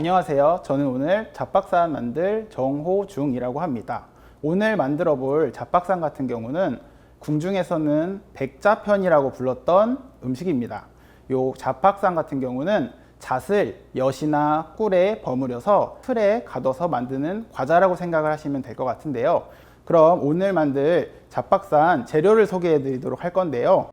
안녕하세요. 저는 오늘 잡박산 만들 정호중이라고 합니다. 오늘 만들어 볼 잡박산 같은 경우는 궁중에서는 백자편이라고 불렀던 음식입니다. 요 잡박산 같은 경우는 잣을 엿이나 꿀에 버무려서 틀에 가둬서 만드는 과자라고 생각을 하시면 될 것 같은데요. 그럼 오늘 만들 잡박산 재료를 소개해 드리도록 할 건데요.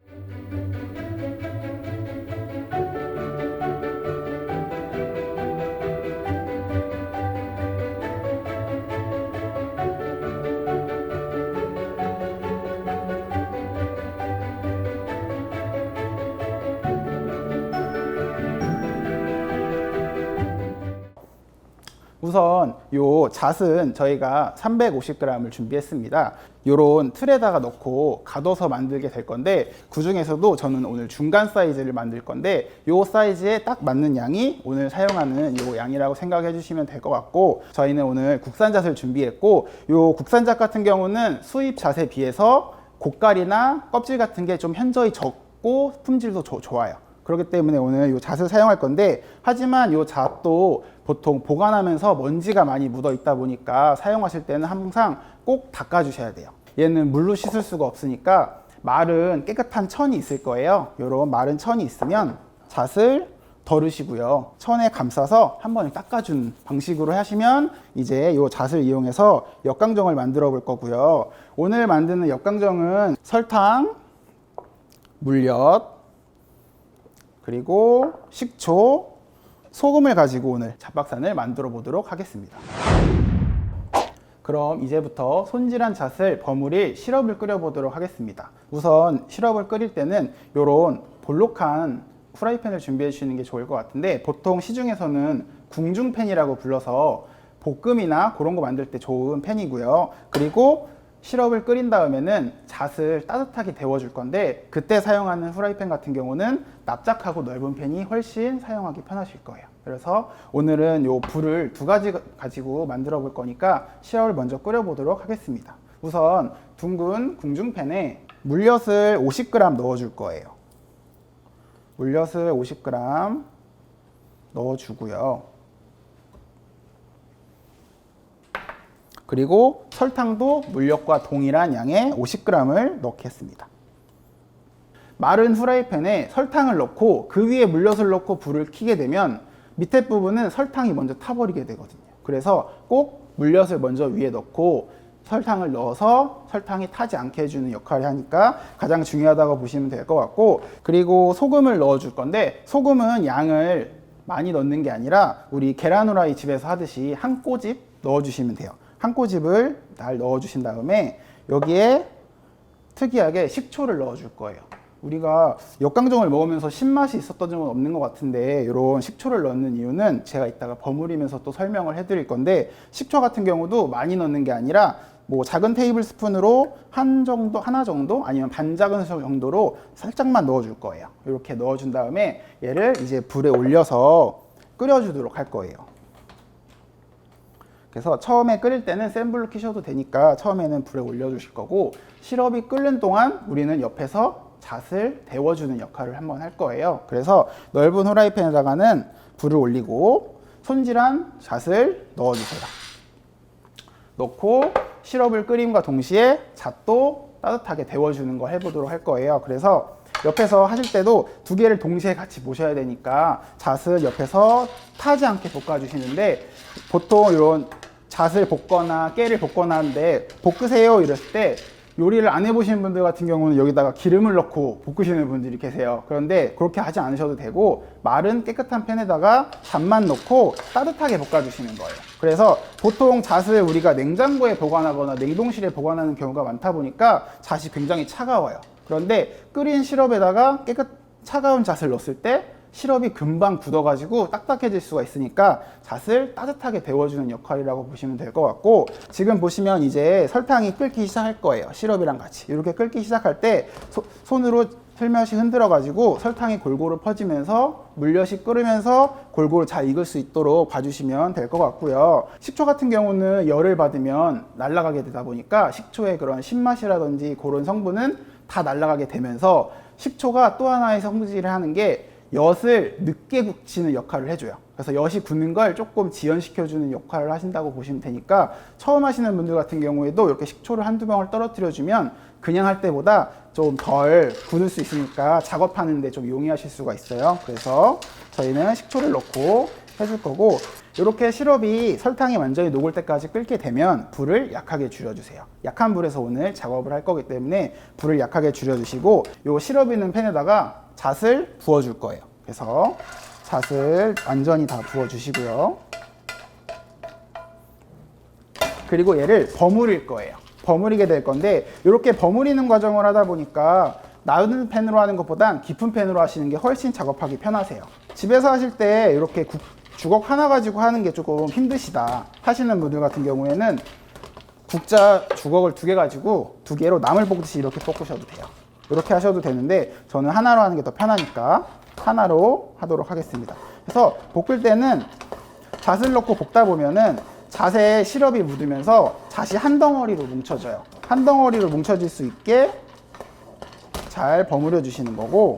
우선 요 잣은 저희가 350g을 준비했습니다. 요런 틀에다가 넣고 가둬서 만들게 될 건데 그 중에서도 저는 오늘 중간 사이즈를 만들 건데 요 사이즈에 딱 맞는 양이 오늘 사용하는 요 양이라고 생각해 주시면 될 것 같고 저희는 오늘 국산 잣을 준비했고 요 국산 잣 같은 경우는 수입 잣에 비해서 고깔이나 껍질 같은 게 좀 현저히 적고 품질도 조- 좋아요. 그렇기 때문에 오늘 이 잣을 사용할 건데 하지만 이 잣도 보통 보관하면서 먼지가 많이 묻어 있다 보니까 사용하실 때는 항상 꼭 닦아 주셔야 돼요. 얘는 물로 씻을 수가 없으니까 마른 깨끗한 천이 있을 거예요. 이런 마른 천이 있으면 잣을 덜으시고요. 천에 감싸서 한 번에 닦아주는 방식으로 하시면 이제 이 잣을 이용해서 역강정을 만들어 볼 거고요. 오늘 만드는 역강정은 설탕 물엿 그리고 식초, 소금을 가지고 오늘 잡박산을 만들어 보도록 하겠습니다. 그럼 이제부터 손질한 잣을 버무릴 시럽을 끓여 보도록 하겠습니다. 우선 시럽을 끓일 때는 이런 볼록한 프라이팬을 준비해 주시는 게 좋을 것 같은데 보통 시중에서는 궁중팬이라고 불러서 볶음이나 그런 거 만들 때 좋은 팬이고요. 그리고 시럽을 끓인 다음에는 잣을 따뜻하게 데워줄 건데 그때 사용하는 후라이팬 같은 경우는 납작하고 넓은 팬이 훨씬 사용하기 편하실 거예요. 그래서 오늘은 요 불을 두 가지 가지고 만들어 볼 거니까 시럽을 먼저 끓여 보도록 하겠습니다. 우선 둥근 궁중팬에 물엿을 50g 넣어 줄 거예요. 물엿을 50g 넣어 주고요. 그리고 설탕도 물엿과 동일한 양의 50g을 넣겠습니다. 마른 후라이팬에 설탕을 넣고 그 위에 물엿을 넣고 불을 켜게 되면 밑에 부분은 설탕이 먼저 타버리게 되거든요. 그래서 꼭 물엿을 먼저 위에 넣고 설탕을 넣어서 설탕이 타지 않게 해주는 역할을 하니까 가장 중요하다고 보시면 될 것 같고 그리고 소금을 넣어 줄 건데 소금은 양을 많이 넣는 게 아니라 우리 계란 후라이 집에서 하듯이 한 꼬집 넣어 주시면 돼요. 한 꼬집을 날 넣어주신 다음에 여기에 특이하게 식초를 넣어줄 거예요. 우리가 역강정을 먹으면서 신맛이 있었던 적은 없는 것 같은데 이런 식초를 넣는 이유는 제가 이따가 버무리면서 또 설명을 해드릴 건데 식초 같은 경우도 많이 넣는 게 아니라 뭐 작은 테이블 스푼으로 한 정도 하나 정도 아니면 반 작은 정도로 살짝만 넣어줄 거예요. 이렇게 넣어준 다음에 얘를 이제 불에 올려서 끓여주도록 할 거예요. 그래서 처음에 끓일 때는 센 불로 키셔도 되니까 처음에는 불에 올려주실 거고 시럽이 끓는 동안 우리는 옆에서 잣을 데워주는 역할을 한번 할 거예요. 그래서 넓은 후라이팬에다가는 불을 올리고 손질한 잣을 넣어주세요. 넣고 시럽을 끓임과 동시에 잣도 따뜻하게 데워주는 거 해보도록 할 거예요. 그래서 옆에서 하실 때도 두 개를 동시에 같이 보셔야 되니까 잣을 옆에서 타지 않게 볶아주시는데 보통 이런 잣을 볶거나 깨를 볶거나 하는데 볶으세요 이랬을 때 요리를 안 해보시는 분들 같은 경우는 여기다가 기름을 넣고 볶으시는 분들이 계세요. 그런데 그렇게 하지 않으셔도 되고 마른 깨끗한 팬에다가 잣만 넣고 따뜻하게 볶아주시는 거예요. 그래서 보통 잣을 우리가 냉장고에 보관하거나 냉동실에 보관하는 경우가 많다 보니까 잣이 굉장히 차가워요. 그런데 끓인 시럽에다가 깨끗 차가운 잣을 넣었을 때 시럽이 금방 굳어가지고 딱딱해질 수가 있으니까 잣을 따뜻하게 데워주는 역할이라고 보시면 될 것 같고 지금 보시면 이제 설탕이 끓기 시작할 거예요. 시럽이랑 같이. 이렇게 끓기 시작할 때 소- 손으로 슬며시 흔들어 가지고 설탕이 골고루 퍼지면서 물엿이 끓으면서 골고루 잘 익을 수 있도록 봐주시면 될 것 같고요. 식초 같은 경우는 열을 받으면 날아가게 되다 보니까 식초의 그런 신맛이라든지 그런 성분은 다 날아가게 되면서 식초가 또 하나의 성질을 하는 게 엿을 늦게 굳히는 역할을 해줘요. 그래서 엿이 굳는 걸 조금 지연시켜주는 역할을 하신다고 보시면 되니까 처음 하시는 분들 같은 경우에도 이렇게 식초를 한두 방울 떨어뜨려주면 그냥 할 때보다 좀 덜 굳을 수 있으니까 작업하는데 좀 용이하실 수가 있어요. 그래서 저희는 식초를 넣고 해줄 거고 이렇게 시럽이 설탕이 완전히 녹을 때까지 끓게 되면 불을 약하게 줄여주세요. 약한 불에서 오늘 작업을 할 거기 때문에 불을 약하게 줄여주시고 이 시럽 있는 팬에다가 잣을 부어줄 거예요. 그래서 잣을 완전히 다 부어주시고요. 그리고 얘를 버무릴 거예요. 버무리게 될 건데 이렇게 버무리는 과정을 하다 보니까 낮은 팬으로 하는 것보단 깊은 팬으로 하시는 게 훨씬 작업하기 편하세요. 집에서 하실 때 이렇게 국, 주걱 하나 가지고 하는 게 조금 힘드시다 하시는 분들 같은 경우에는 국자 주걱을 두 개 가지고 두 개로 나물 볶듯이 이렇게 볶으셔도 돼요. 이렇게 하셔도 되는데 저는 하나로 하는 게 더 편하니까 하나로 하도록 하겠습니다. 그래서 볶을 때는 잣을 넣고 볶다 보면은 잣에 시럽이 묻으면서 잣이 한 덩어리로 뭉쳐져요. 한 덩어리로 뭉쳐질 수 있게 잘 버무려 주시는 거고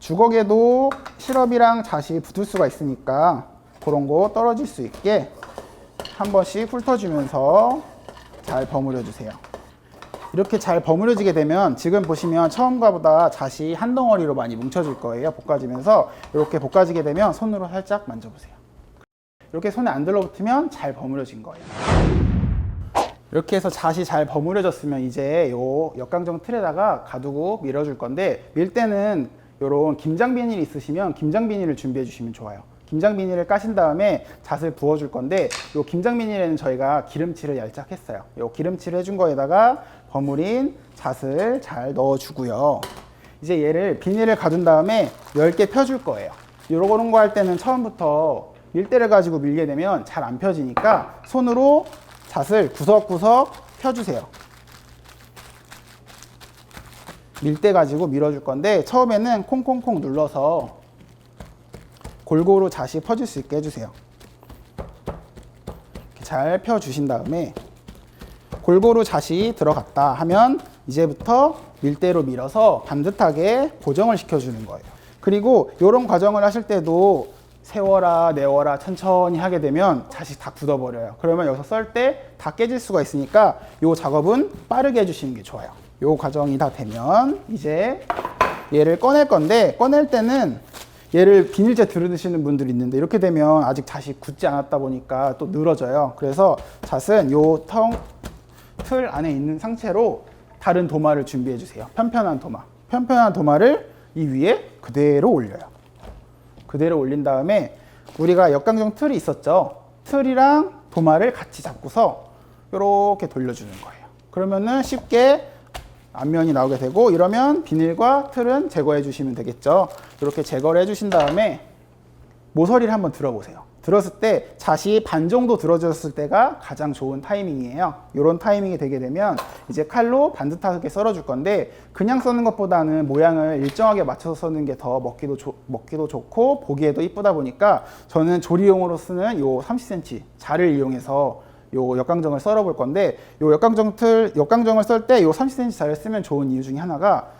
주걱에도 시럽이랑 잣이 붙을 수가 있으니까 그런 거 떨어질 수 있게 한 번씩 훑어주면서 잘 버무려 주세요. 이렇게 잘 버무려지게 되면 지금 보시면 처음과보다 잣이 한 덩어리로 많이 뭉쳐질 거예요. 볶아지면서 이렇게 볶아지게 되면 손으로 살짝 만져보세요. 이렇게 손에 안 들러붙으면 잘 버무려진 거예요. 이렇게 해서 잣이 잘 버무려졌으면 이제 요 역강정 틀에다가 가두고 밀어줄 건데 밀 때는 요런 김장 비닐이 있으시면 김장 비닐을 준비해 주시면 좋아요. 김장 비닐을 까신 다음에 잣을 부어줄 건데 요 김장 비닐에는 저희가 기름칠을 얄짝 했어요. 요 기름칠 해준 거에다가 버무린 잣을 잘 넣어주고요. 이제 얘를 비닐을 가둔 다음에 10개 펴줄 거예요. 요런 거 할 때는 처음부터 밀대를 가지고 밀게 되면 잘 안 펴지니까 손으로 잣을 구석구석 펴주세요. 밀대 가지고 밀어줄 건데 처음에는 콩콩콩 눌러서 골고루 잣이 퍼질 수 있게 해주세요. 잘 펴주신 다음에 골고루 잣이 들어갔다 하면 이제부터 밀대로 밀어서 반듯하게 고정을 시켜주는 거예요. 그리고 이런 과정을 하실 때도 세워라 내워라 천천히 하게 되면 잣이 다 굳어버려요. 그러면 여기서 썰 때 다 깨질 수가 있으니까 이 작업은 빠르게 해주시는 게 좋아요. 이 과정이 다 되면 이제 얘를 꺼낼 건데 꺼낼 때는 얘를 비닐째 들으시는 분들이 있는데 이렇게 되면 아직 잣이 굳지 않았다 보니까 또 늘어져요. 그래서 잣은 요 텅, 틀 안에 있는 상체로 다른 도마를 준비해 주세요. 편편한 도마. 편편한 도마를 이 위에 그대로 올려요. 그대로 올린 다음에 우리가 역강정 틀이 있었죠. 틀이랑 도마를 같이 잡고서 이렇게 돌려주는 거예요. 그러면은 쉽게 앞면이 나오게 되고 이러면 비닐과 틀은 제거해 주시면 되겠죠. 이렇게 제거를 해 주신 다음에 모서리를 한번 들어보세요. 들었을 때 잣이 반 정도 들어졌을 때가 가장 좋은 타이밍이에요. 이런 타이밍이 되게 되면 이제 칼로 반듯하게 썰어줄 건데 그냥 써는 것보다는 모양을 일정하게 맞춰서 써는 게 더 먹기도 조- 먹기도 좋고 보기에도 이쁘다 보니까 저는 조리용으로 쓰는 요 30cm 자를 이용해서 요 역강정을 썰어 볼 건데 요 역강정 틀 역강정을 썰 때 요 30cm 자를 쓰면 좋은 이유 중에 하나가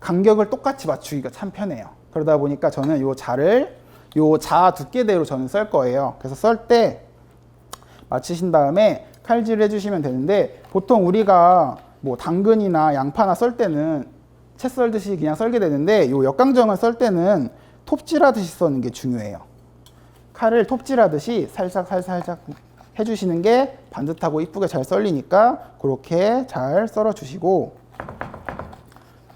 간격을 똑같이 맞추기가 참 편해요. 그러다 보니까 저는 요 자를 요자 두께대로 저는 썰 거예요. 그래서 썰때 맞추신 다음에 칼질을 해주시면 되는데 보통 우리가 뭐 당근이나 양파나 썰 때는 채 썰듯이 그냥 썰게 되는데 요 역강정을 썰 때는 톱질하듯이 써는 게 중요해요. 칼을 톱질하듯이 살짝 살짝 살짝 해주시는 게 반듯하고 이쁘게 잘 썰리니까 그렇게 잘 썰어 주시고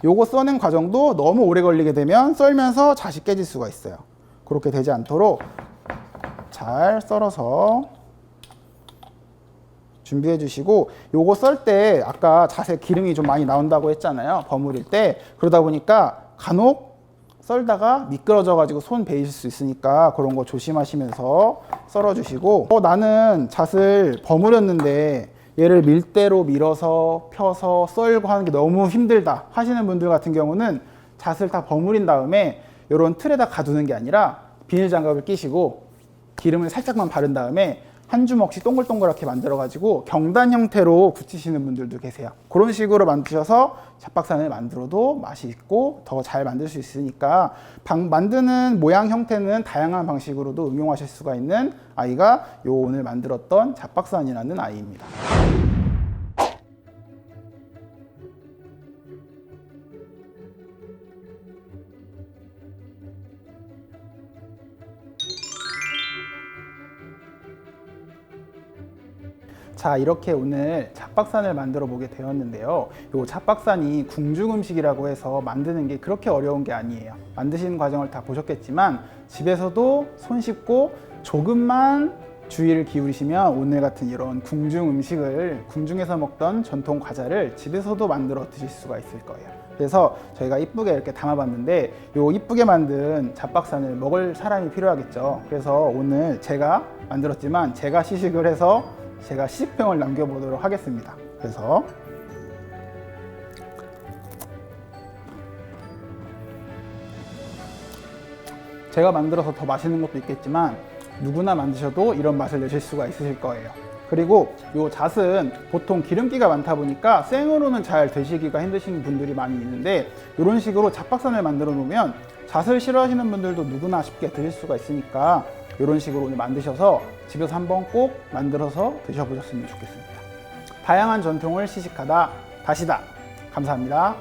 요거 써는 과정도 너무 오래 걸리게 되면 썰면서 자식 깨질 수가 있어요. 그렇게 되지 않도록 잘 썰어서 준비해 주시고 요거 썰 때 아까 자세 기름이 좀 많이 나온다고 했잖아요. 버무릴 때 그러다 보니까 간혹 썰다가 미끄러져 가지고 손 베이실 수 있으니까 그런 거 조심하시면서 썰어 주시고 어, 나는 잣을 버무렸는데 얘를 밀대로 밀어서 펴서 썰고 하는 게 너무 힘들다 하시는 분들 같은 경우는 잣을 다 버무린 다음에 이런 틀에다 가두는 게 아니라 비닐 장갑을 끼시고 기름을 살짝만 바른 다음에 한 주먹씩 동글동글하게 만들어가지고 경단 형태로 붙이시는 분들도 계세요. 그런 식으로 만드셔서 잡박산을 만들어도 맛이 있고 더 잘 만들 수 있으니까 방- 만드는 모양 형태는 다양한 방식으로도 응용하실 수가 있는 아이가 요 오늘 만들었던 잡박산이라는 아이입니다. 자 이렇게 오늘 잡박산을 만들어 보게 되었는데요. 요 잡박산이 궁중 음식이라고 해서 만드는 게 그렇게 어려운 게 아니에요. 만드시는 과정을 다 보셨겠지만 집에서도 손쉽고 조금만 주의를 기울이시면 오늘 같은 이런 궁중 음식을 궁중에서 먹던 전통 과자를 집에서도 만들어 드실 수가 있을 거예요. 그래서 저희가 이쁘게 이렇게 담아봤는데 요 이쁘게 만든 잡박산을 먹을 사람이 필요하겠죠. 그래서 오늘 제가 만들었지만 제가 시식을 해서 제가 시식평을 남겨보도록 하겠습니다. 그래서 제가 만들어서 더 맛있는 것도 있겠지만 누구나 만드셔도 이런 맛을 내실 수가 있으실 거예요. 그리고 요 잣은 보통 기름기가 많다 보니까 생으로는 잘 드시기가 힘드신 분들이 많이 있는데 이런 식으로 잡박산을 만들어 놓으면 잣을 싫어하시는 분들도 누구나 쉽게 드실 수가 있으니까 이런 식으로 오늘 만드셔서 집에서 한번 꼭 만들어서 드셔보셨으면 좋겠습니다. 다양한 전통을 시식하다 다시다. 감사합니다.